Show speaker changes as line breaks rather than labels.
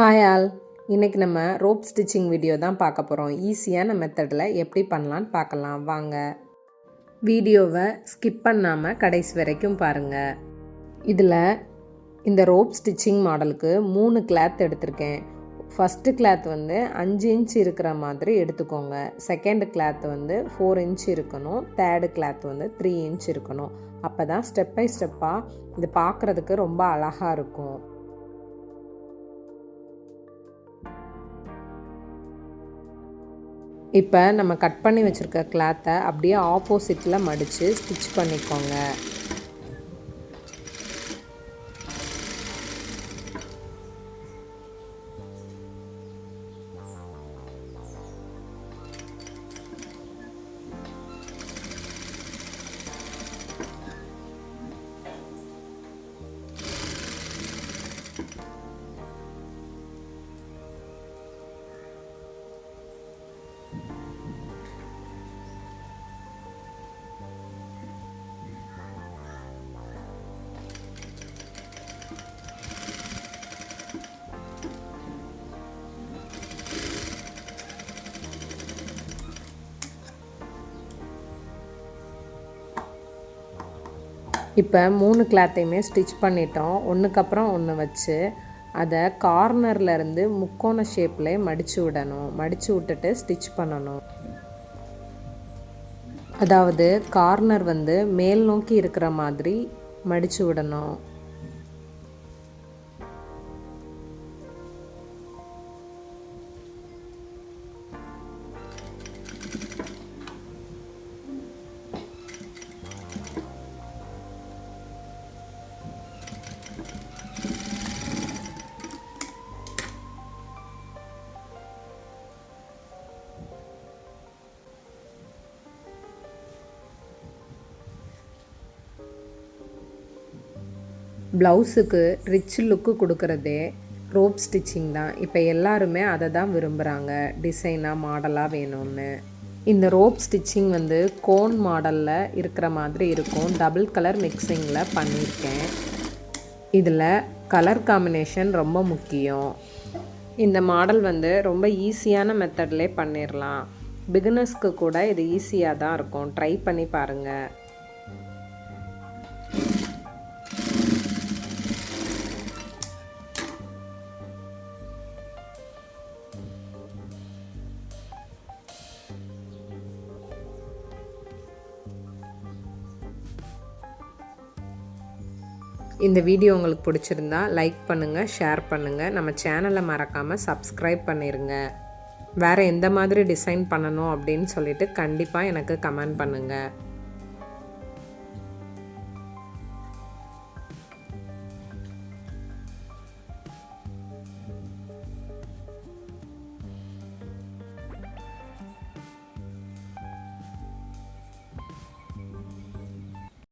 Hi all இன்றைக்கி நம்ம rope stitching video தான் பார்க்க போகிறோம் ஈஸியான மெத்தடில் எப்படி பண்ணலான்னு பார்க்கலாம். வாங்க. வீடியோவை ஸ்கிப் பண்ணாமல் கடைசி வரைக்கும் பாருங்கள் இதில் இந்த ரோப் ஸ்டிச்சிங் மாடலுக்கு மூணு கிளாத் எடுத்திருக்கேன். ஃபஸ்ட்டு கிளாத் வந்து அஞ்சு இன்ச் இருக்கிற மாதிரி எடுத்துக்கோங்க. செகண்ட் கிளாத் வந்து ஃபோர் இன்ச் இருக்கணும். தேர்டு கிளாத் வந்து த்ரீ இன்ச் இருக்கணும். அப்போ தான் ஸ்டெப் பை ஸ்டெப்பாக இது பார்க்குறதுக்கு ரொம்ப அழகாக இருக்கும். இப்போ நம்ம கட் பண்ணி வச்சுருக்க கிளாத்தை அப்படியே ஆப்போசிட்டில் மடித்து ஸ்டிச் பண்ணிக்கோங்க. இப்போ மூணு கிளாத்தையுமே ஸ்டிச் பண்ணிட்டோம். ஒன்றுக்கப்புறம் ஒன்று வச்சு அதை கார்னர்லேருந்து முக்கோண ஷேப்பில் மடித்து விடணும். மடித்து விட்டுட்டு ஸ்டிச் பண்ணணும். அதாவது கார்னர் வந்து மேல் நோக்கி இருக்கிற மாதிரி மடித்து விடணும். ப்ளவுஸுக்கு ரிச் லுக்கு கொடுக்குறதே ரோப் ஸ்டிச்சிங் தான். இப்போ எல்லாருமே அதை தான் விரும்புகிறாங்க டிசைனாக மாடலாக வேணும்னு. இந்த ரோப் ஸ்டிச்சிங் வந்து கோன் மாடலில் இருக்கிற மாதிரி இருக்கும். டபுள் கலர் மிக்சிங்கில் பண்ணியிருக்கேன். இதில் கலர் காம்பினேஷன் ரொம்ப முக்கியம். இந்த மாடல் வந்து ரொம்ப ஈஸியான மெத்தட்லேயே பண்ணிடலாம் பிகினர்ஸ்க்கு கூட இது ஈஸியாக தான் இருக்கும். ட்ரை பண்ணி பாருங்கள் இந்த வீடியோ உங்களுக்கு பிடிச்சிருந்தா லைக் பண்ணுங்கள் ஷேர் பண்ணுங்கள் நம்ம சேனலை மறக்காமல் சப்ஸ்கிரைப் பண்ணிடுங்க வேறு எந்த மாதிரி டிசைன் பண்ணணும் அப்படின்னு சொல்லிட்டு கண்டிப்பாக எனக்கு கமெண்ட் பண்ணுங்கள்